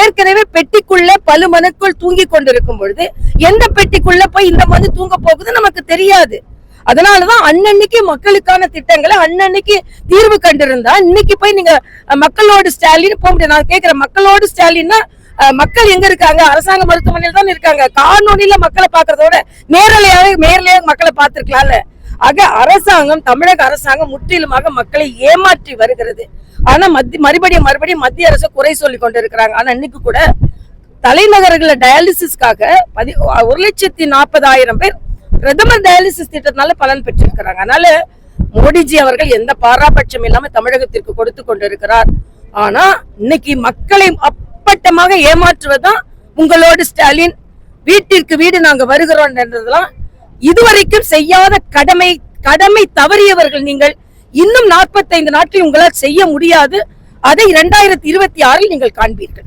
ஏற்கனவே பெட்டிக்குள்ள பல மனுக்குள் தூங்கி கொண்டிருக்கும் பொழுது எந்த பெட்டிக்குள்ள போய் இந்த மனு தூங்க போகுது நமக்கு தெரியாது. அதனாலதான் அன்னன்னைக்கு மக்களுக்கான திட்டங்களை அன்னன்னைக்கு தீர்வு கண்டிருந்தா இன்னைக்கு போய் நீங்க மக்களோடு ஸ்டாலின் போக முடியாது. நான் கேக்குறேன் மக்களோடு ஸ்டாலின்னா மக்கள் எங்க இருக்காங்க? அரசாங்க மருத்துவமனையில் தான் இருக்காங்க. காணொலியில மக்களை பாக்குறதோட நேரலையாக நேரலையாக மக்களை பார்த்திருக்கலாம்ல. ஆக அரசாங்கம் தமிழக அரசாங்கம் முற்றிலுமாக மக்களை ஏமாற்றி வருகிறது. ஆனா மத்தி மறுபடியும் மறுபடியும் மத்திய அரசு குறை சொல்லி கொண்டிருக்கிறாங்க. ஆனா இன்னைக்கு கூட தலைநகர்களை டயாலிசிஸ்க்காக பதி ஒரு லட்சத்தி நாற்பதாயிரம் பேர் பிரதமர் டயாலிசிஸ் திட்டத்தினால பலன் பெற்றிருக்கிறாங்க. அதனால மோடிஜி அவர்கள் எந்த பாராபட்சம் இல்லாம தமிழகத்திற்கு கொடுத்து கொண்டிருக்கிறார். ஆனா இன்னைக்கு மக்களை அப்பட்டமாக ஏமாற்றுவதுதான் உங்களோடு ஸ்டாலின். வீட்டிற்கு வீடு நாங்க வருகிறோம் என்றதெல்லாம் இதுவரைக்கும் செய்யாத கடமை கடமை தவறியவர்கள் நீங்கள் இன்னும் நாற்பத்தைந்து நாட்கள் உங்களால் செய்ய முடியாது. அதை இரண்டாயிரத்தி இருபத்தி ஆறில் நீங்கள் காண்பீர்கள்.